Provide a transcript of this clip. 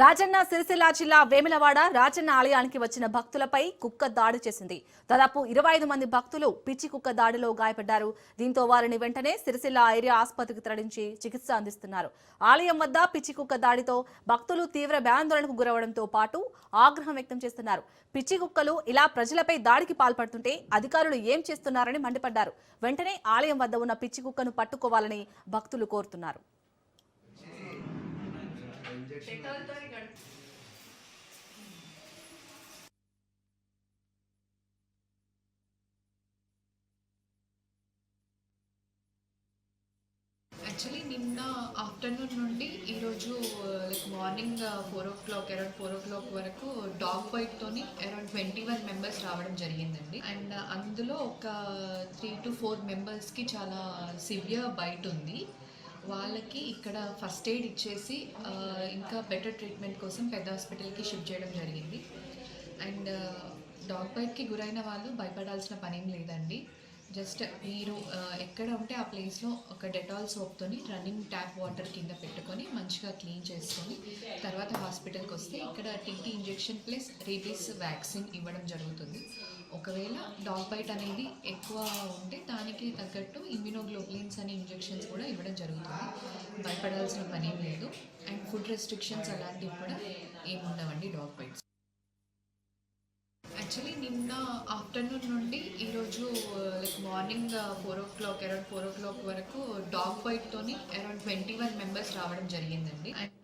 రాజన్న సిరిసిల్ల జిల్లా వేములవాడ రాజన్న ఆలయానికి వచ్చిన భక్తులపై కుక్క దాడి చేసింది. దాదాపు ఇరవై ఐదు మంది భక్తులు పిచ్చి కుక్క దాడిలో గాయపడ్డారు. దీంతో వారిని వెంటనే సిరిసిల్ల ఏరియా ఆసుపత్రికి తరలించి చికిత్స అందిస్తున్నారు. ఆలయం వద్ద పిచ్చి కుక్క దాడితో భక్తులు తీవ్ర భయాందోళనకు గురవడంతో పాటు ఆగ్రహం వ్యక్తం చేస్తున్నారు. పిచ్చి కుక్కలు ఇలా ప్రజలపై దాడికి పాల్పడుతుంటే అధికారులు ఏం చేస్తున్నారని మండిపడ్డారు. వెంటనే ఆలయం వద్ద ఉన్న పిచ్చి కుక్కను పట్టుకోవాలని భక్తులు కోరుతున్నారు. యాక్చువల్లీ నిన్న ఆఫ్టర్నూన్ నుండి ఈరోజు like morning four o'clock around four o'clock వరకు డాగ్ బైట్తోని అరౌండ్ ట్వంటీ వన్ మెంబర్స్ రావడం జరిగిందండి. అండ్ అందులో ఒక త్రీ టు ఫోర్ మెంబర్స్కి చాలా సివియర్ బైట్ ఉంది. వాళ్ళకి ఇక్కడ ఫస్ట్ ఎయిడ్ ఇచ్చేసి ఇంకా బెటర్ ట్రీట్మెంట్ కోసం పెద్ద హాస్పిటల్కి షిఫ్ట్ చేయడం జరిగింది. అండ్ డాగ్ బైట్కి గురైన వాళ్ళు భయపడాల్సిన పనేం లేదండి. జస్ట్ మీరు ఎక్కడ ఉంటే ఆ ప్లేస్లో ఒక డెటాల్ సోప్తోని రన్నింగ్ ట్యాప్ వాటర్ కింద పెట్టుకొని మంచిగా క్లీన్ చేసుకొని తర్వాత హాస్పిటల్కి వస్తే ఇక్కడ TT injection plus rabies vaccine ఇవ్వడం జరుగుతుంది. ఒకవేళ డాగ్ బైట్ అనేది ఎక్కువ ఉంటే దానికి తగ్గట్టు ఇమ్యూనోగ్లోబ్లిన్స్ అనే ఇంజెక్షన్స్ కూడా ఇవ్వడం జరుగుతుంది. భయపడాల్సిన పని ఏం లేదు. అండ్ ఫుడ్ రెస్ట్రిక్షన్స్ అలాంటివి కూడా ఏముండవండి డాగ్ బైట్స్ యాక్చువల్లీ నిన్న ఆఫ్టర్నూన్ నుండి ఈరోజు like morning uh, four o'clock around four o'clock వరకు డాగ్ బైట్తోని అరౌండ్ ట్వంటీ వన్ మెంబర్స్ రావడం జరిగిందండి. అండ్